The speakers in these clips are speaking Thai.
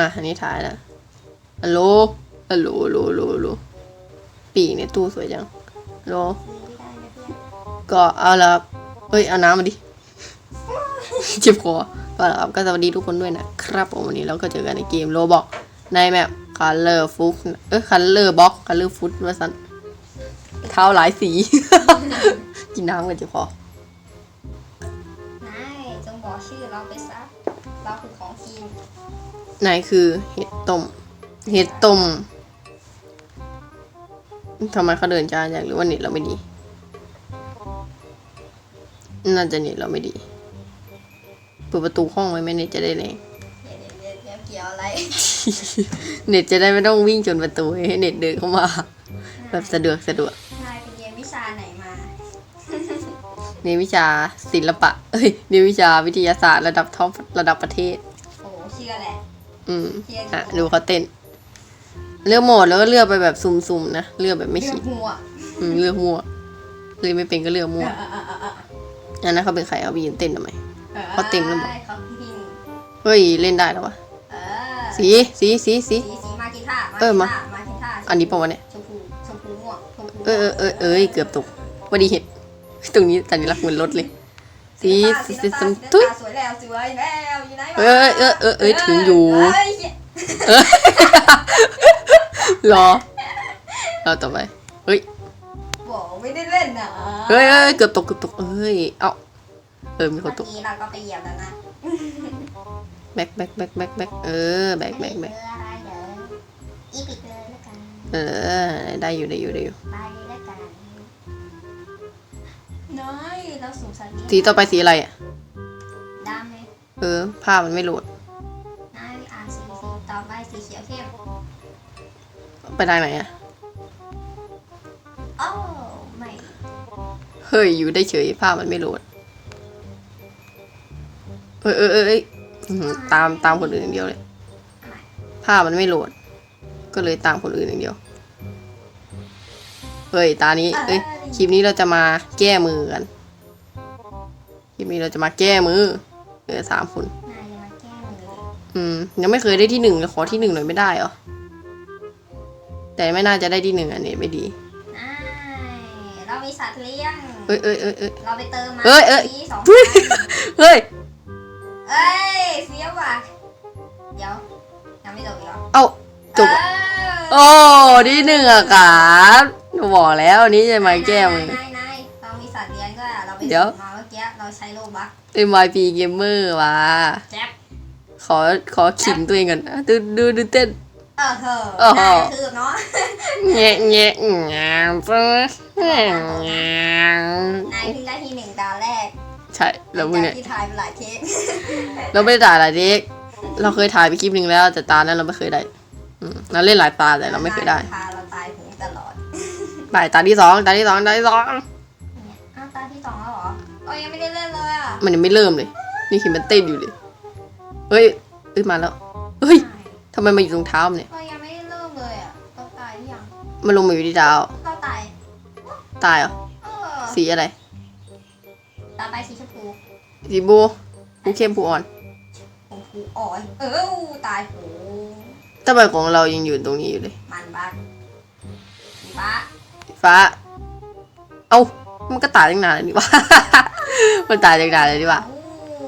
อะอันนี้ถ่ายแล้วฮัลโหลฮัลโหลฮัลโลโลโลปีกในตู้สวยจังฮัลโหลก็เอาละครับเฮ้ยเอาน้ำมาดิเจ็บคอก็ล้วครับก็สวัสดีทุกคนด้วยนะครับผมวันนี้เราก็เจอกันในเกมโลบอกในแมปคัลเลอร์ฟุกเอ้ยคัลเลอร์บ็อกคัลเลอร์ฟุตว่าสันเท้าหลายสี กินน้ำกันเจ็บคอ นายจงบอกชื่อเราไปซะ เราคือของกินไหนคือเห็ดต้ม เห็ดต้มทำไมเขาเดินช้าอย่างหรือว่าเน็ตเราไม่ดี น่าจะเน็ตเราไม่ดี เปิดประตูห้องไว้ไหมเน็ตจะได้แรงเดี๋ยวเดี๋ยวเดี๋ยวเกี่ยวอะไร เน็ตจะได้ไม่ต้องวิ่งจนประตูให้เน็ตเดินเข้ามา แบบสะดวกสะดวกนายไปเรียนวิชาไหนมา ในวิชาศิลปะ เอ้ยในวิชาวิทยาศาสตร์ระดับท็อประดับประเทศ โอ้เชื่อแหละ อืมอะดูเขาเต้น เลือกโหมดแล้วก็เลือกไปแบบสุ่มๆนะ เลือกแบบไม่เรื่อคิงดหัวอืมเลือกมั่วเลือกไม่เป็นก็เลือกมั่วอะอะอะอะอันนั้นเขาเป็นใครเอาไปยืนเต้นทำไมอะเขาเต็มแล้วบอกเขาพิมพ์เฮ้ยเล่นได้แล้ววะเออสีสีสีสีสีสีมากีท่ามาเออมากีท่ามากีท่าอันนี้ปะวะเนี่ยชมพูชมพูม่วงชมพูเออเออเออเอ้ยเกือบตกพอดีเห็น ตรงนี้สัญลักษณ์เหมือนรถเลย สีสีสีสีสีสีตุ้ยสวยแล้วสวยแล้วอยู่ไหนวะเออเออเออเออถึงอยู่เอ้ยเหี้ยเออรอรอต่อไปเฮ้ยบอกไม่ได้เล่นนะเฮ้ยเฮ้ยเกือบตกเกือบตกเอ้ยเอ้าเออมีคนตกเมื่อกี้เราก็ไปเหยียบแล้วนะแบ็คแบ็คแบ็คแบ็คแบ็คเออแบ็คแบ็คแบ็คเบอร์อะไรเด้ออีพิกเลยแล้วกันเออได้อยู่ได้อยู่ได้อยู่ เราสูงสันนี้สีต่อไปสีอะไรอะดำเลยเออภาพมันไม่โหลดน้อยอ่านสีสีต่อไปสีเขียวเข้มไปทางไหนอะโอ้ไม่เฮ้ยอยู่ได้เฉยภาพมันไม่โหลด เออเออเออเอยอื้อหือตามตามคนอื่นอย่างเดียวเลย ภาพมันไม่โหลด ก็เลยตามคนอื่นอย่างเดียว เฮ้ยตานี้เอ้ยคลิปนี้เราจะมาแก้มือกันค ลิปนี้เราจะมาแก้มือเหลือสามคน นายอย่ามาแกล้งเลยอืม ยังไม่เคยได้ที่หนึ่งเลยขอที่หนึ่งหน่อยไม่ได้เหรอ แต่ไม่น่าจะได้ที่หนึ่งอันนี้ไม่ดี นายเรามีสัตว์เลี้ยง เอ้ยเอ้ยเอ้ยเอ้ย เราไปเติมมาเอ้ยเอ้ยสีสองเฮ้ยเฮ้ย เอ้ยเฟี้ยวว่ะ เดี๋ยวยังไม่จบอีกเหรอเอ้า จบ เออโอ้ที่หนึ่งอะครับบอกแล้วอันนี้จะมาแก้มือ นาย เราไปเดี๋ยวซื้อมาเมื่อกี้เราใช้โลบักเป็น YP Gamer ว่ะแจ๊บขอขอขิงตัวเองก่อนอะดูดูดูเต้น เออเธอโอ้โห ได้คือเนาะ แงะแงะงามจ้ะแงะงามนายเพิ่งได้ที่หนึ่งตาแรกใช่แล้วมึงเนี่ย จากที่ถ่ายไปหลายเทคเราไม่ได้ถ่ายหลายเด็กเราเคยถ่ายไปคลิปหนึ่งแล้วแต่ตานั้นเราไม่เคยได้อืมเราเล่นหลายตาแต่เราไม่เคยได้พาเราตายหูตลอด ไปตาที่สองตาที่สองตาที่สอง อเรายังไม่ได้เล่นเลยอะมันยังไม่เริ่มเลย นี่คือมันเต้นอยู่เลย เฮ้ยเอ้ยมาแล้ว เฮ้ยทำไมมาอยู่ตรงเท้ามันเนี่ยเรายังไม่ได้เริ่มเลยอะเราตายหรือยังมันลงมาอยู่ที่เท้า เราตายตายเหรอ เออสีอะไร ตาไปสีชมพูสีบูผู้เข้มผู้อ่อนชมพูอ่อนเออตายโหทำไมของเรายังอยู่ตรงนี้อยู่เลย มันบักบ้าฟ้า เอ้า มันก็ตายตั้งนานแล้วนี่วะ มันตายตั้งนานเลยดีวะโอ้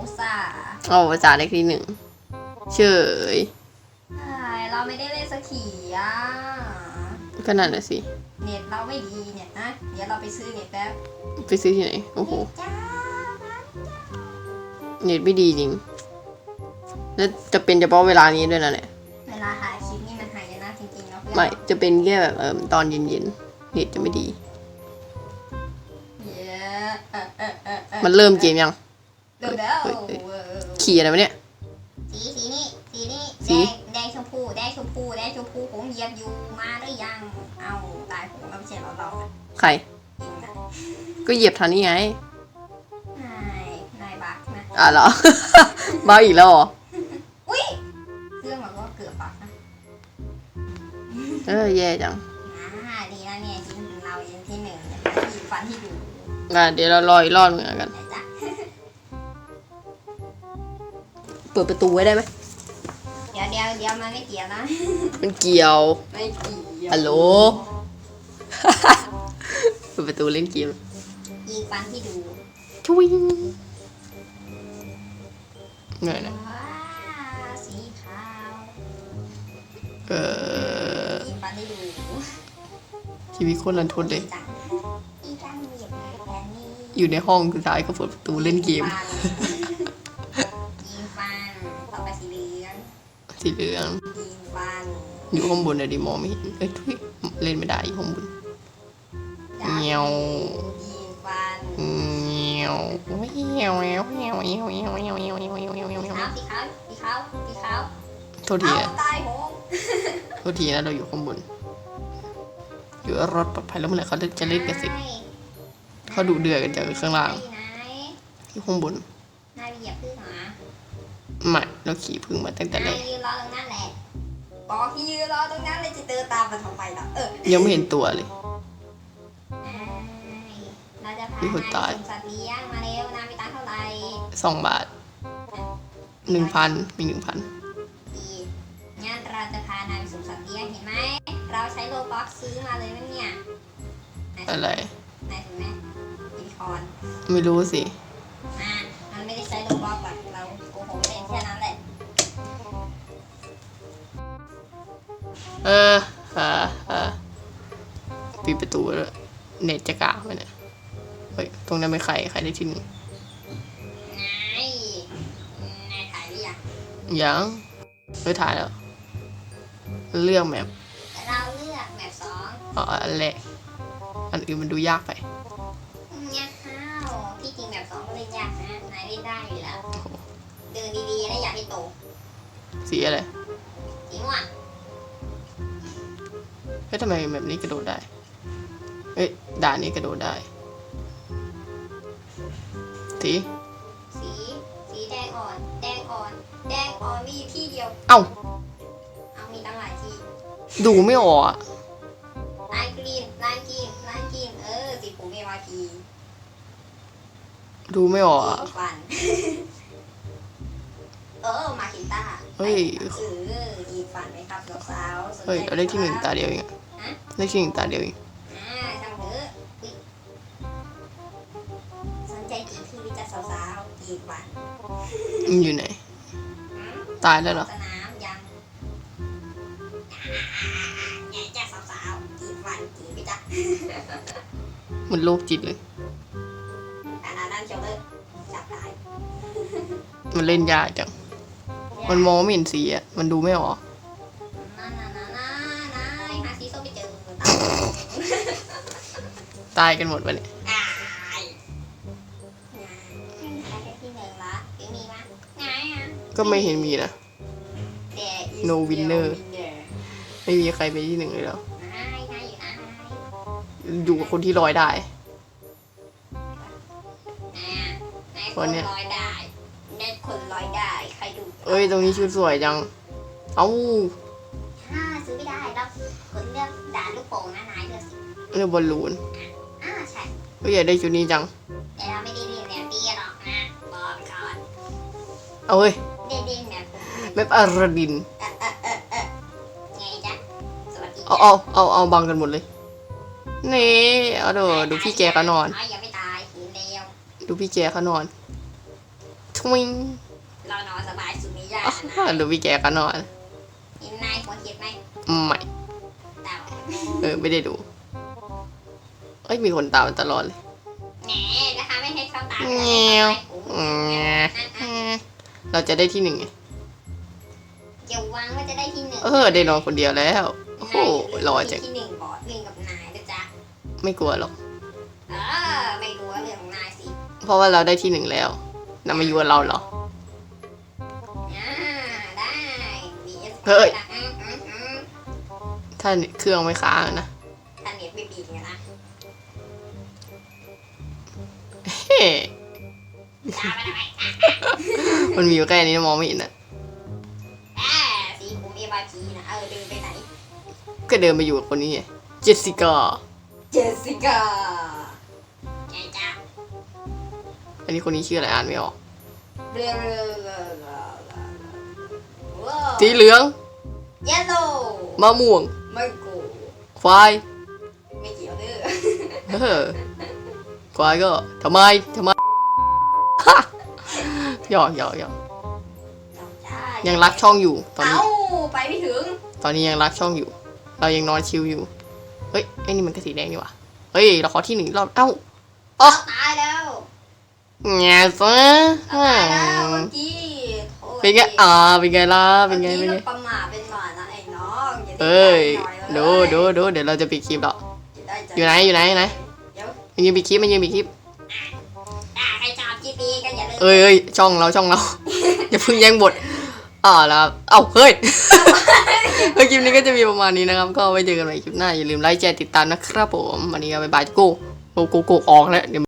อุตส่าห์เอาภาษาเลขที่หนึ่งเฉยใช่เราไม่ได้เล่นสักทีอะ ก็นั่นน่ะสิเน็ตเราไม่ดีเนี่ยนะ เดี๋ยวเราไปซื้อเน็ตแป๊บไปซื้อที่ไหนโอ้โหจ้าเน็ตไม่ดีจริงแล้วจะเป็นเฉพาะเวลานี้ด้วยนะเนี่ยเวลาถ่ายคลิปนี่มันหายนะจริงๆเนาะเพื่อนไม่จะเป็นแค่แบบเออตอนเย็นๆเน็ตจะไม่ดี มันเริ่มเกมยังเริ่มแล้วเฮ้ยเฮ้ยเออขี่อะไรวะเนี่ย สีสีนี่สีนี่สี แดงแดงชมพูแดงชมพูแดงชมพูผมเหยียบอยู่มาหรือยังเอาตายผมไม่ใช่เราเราอะใคร จริงนะก็เหยียบทันนี่ไง นายนายบักนะอะเหรอ บ้าอีกแล้วเหรอ อุ้ยเครื่องมันก็เกือบบักนะ เออแย่จัง อะเดี๋ยวเรารออีกรอบหนึงแล้วกันนะจ๊ะเปิดประตูไว้ได้ไหม เดียวมันไม่เกี่ยวนะ มันเกี่ยว ไม่เกี่ยวฮัลโหล เปิดประตูเล่นเกมยิงฟันที่ดูชวิงเงยนะว้าสีขาวเออยิงฟันที่ดูชีวิตโคนรันทดเลยจัง อยู่ในห้องสุดท้ายก็เปิดประตูเล่นเกม ยิงฟันต่อไปสีเหลืองสีเหลือง ยิงฟันอยู่ข้างบนอะดิมองไม่เห็นเอ้ยทุยเล่นไม่ได้อยู่ข้างบนเงี้ยวยิงฟันเงี้ยวเงี้ยวเงี้ยวเงี้ยวเงี้ยวเงี้ยวเงี้ยวเงี้ยวเงี้ยวเงี้ยวเงี้ยวเงี้ยวสีเงี้ยวขาวสีขาวสีขาวสีขาวโทษทีเอานะตายโหงโทษทีนะเราอยู่ข้างบน อยู่รถปลอดภัยแล้วเมื่อไหร่เขาจะเล่นกันสินาย เขาดุเดือดกันจากข้างล่างนายอยู่ข้างบนนายไปเหยียบพึ่งเหรอไม่เราขี่พึ่งมาตั้งแต่แรนายกยืนรอตรงนั้นแหละบอกที่ยืนรอตรงนั้นเลยจะเดินตามมันทำไมล่ะเออยังไม่เห็นตัวเลยเราจะพามีคนตายไปส่งสัตว์เลี้ยงมาเร็วนายมีตังค์เท่าไหร่สองบาทหนึ่งพันมีหนึ่งพันดีงั้นเราจะพานายไปส่งสัตว์เลี้ยงเห็นไหมเราใช้โลบ็อกซื้อมาเลยนั่นเนี่ยนายอะไรนายถูกไหม บิตคอยน์ไม่รู้สิ อะมันไม่ได้ใช้โลบ็อกหรอกเราโกหกเล่นแค่นั้นแหละเออเออเออปิดประตูแล้วเน็ตจะกากไหมเนี่ยเฮ้ยตรงนั้นไม่ใครใครได้ที่หนึ่งนายนายถ่ายหรือยังยังเออถ่ายแล้ว เลือกแมปเราเลือกแบบสองเอาอันแรกอันอื่นมันดูยากไป สีอะไรสีม่วงเฮ้ยทำไมแบบนี้กระโดดได้เอ้ยด่านนี้กระโดดได้ สี สี สีแดงอ่อน แดงอ่อน แดงอ่อนมีอยู่ที่เดียว เอ้า เอามีตั้งหลายที่ดูไม่ออกอะลายกรีนลายกรีนลายกรีนเออสีผมเอวาพีดูไม่ออกสีอะ ฟัน เออ มาคินต้า เฮ้ยเฮ้ยเอาเลขที่หนึ่งตาเดียวเองเลขที่หนึ่งตาเดียวเองอยู่ไหน ตายแล้วเหรอมันโรคจิตเลยมันเล่นยากจัง มันมองไม่เห็นสีอะมันดูไม่ออก นานานานานาหาสีส้มไปเจอตายตายกันหมดวะเนี่ยอายงายใครได้ที่หนึ่งละหรือมีมั้ยงายอะก็ไม่เห็นมีนะ No winner ไม่มีใครไปนที่หนึ่งเลยแล้ว นายนายอยู่นายอยู่กับคนที่ลอยได้ นายคนนเนี้ยลอยได้เน็ตคนลอยได้ ดูเอ้ยตรงนี้ชุดสวยจัง เอ้าอ่าซื้อไม่ได้เราคนเลือกด่านลูกโป่งนะนายเลือกสิเรือบอลลูนอ่าใช่เอ้ยอยากได้ชุดนี้จัง แต่เราไม่ได้เรียนแนวเตี้ยหรอกนะบอกไปก่อนเอาเฮ้ยได้เรียนแนวผมแบบอาราดินเออเออเออเออไงจ๊ะสวัสดีเอาเอาเอาเอาบังกันหมดเลยนี่เอาเดี๋ยวดูพี่แกเขานอน อ๋ออย่าไปตายหินเลวดูพี่แกเขานอนทวิงเรานอนสบายสุ ดในย่านอะนะดูพี่แกเขานอนเห็นนายควรคิดไหมไม่แต่เออไม่ได้ดูเอ้ยมีคนตามมันตลอดเลยแหนนะคะไม่ให้เขาตามแงวอืมเราจะได้ที่หนึ่งไงอย่าหวังว่าจะได้ที่หนึ่งเออได้นอนคนเดียวแล้วโอ้โหรอจังที่หนึ่งบอดเรื่องกับนายนะจ๊ะไม่กลัวหรอกเออไม่รู้ว่าเรื่องของนายสิเพราะว่าเราได้ที่หนึ่งแล้วนำมาอยู่กับเราเหรอ เฮ้ย อืมอืมอืมถ้าเครื่องไม่ค้างอะนะถ้าเน็ตไม่บีบไงนะเฮ้ตามไปทำไมมันมีอยู่แค่นี้นะมองไม่เห็นอะ อ่าสีผมเอวาพีนะเออเดินไปไหน ก็เดินไปอยู่กับคนนี้ไงเจสสิก้า เจสสิก้าไงจ๊ะอันนี้คนนี้ชื่ออะไรอ่านไม่ออก เบลอเบลอเบลอเบลอว้าว สีเหลืองเยลโล่มะม่วงไม่กูควายไม่เกี่ยวเด้อเออควายก็ทำไมทำไมฮะหยอกหยอกหยอกยังรักช่องอยู่ตอนเอ้านี้ไปไม่ถึง ตอนนี้ยังรักช่องอยู่ เรายังนอนชิลอยู่ เฮ้ยไอ้นี่มันก็สีแดงนี่หว่าเฮ้ย เราขอที่หนึ่งรอบเอ้าอ๋อเราตายแล้วแง่ซะเราตายแล้วเมื่อกี้โทษ เป็นไงอ่าเป็นไงล่ะเป็นไงมื่เป็นอไงกี้ราประมาทเป็นหมานะไอ้น้องอย่าได้เอ้ยหน่ดูอเลยดูดูเดี๋ยวเราจะปิดคลิปแล้วได้ใจอยู่ไหนอยู่ไหนอยู่ไหนเดี๋ยวมันยืนปิดคลิปมันยืนปิดคลิปอะใครชอบคลิปนี้ก็อย่าลืมเอ้ยเอ้ยช่องเราช่องเราอย่าเพิ่งแย่งบทอ่าแล้วครับเอ้าเฮ้ยเฮ้ยคลิปนี้ก็จะมีประมาณนี้นะครับ ก็ไว้เจอกันใหม่คลิปหน้าอย่าลืมไลค์แชร์ติดตามนะครับผมวันนี้ก็บ๊ายบายโก้โกโกโกออกแล้วเดี๋ยว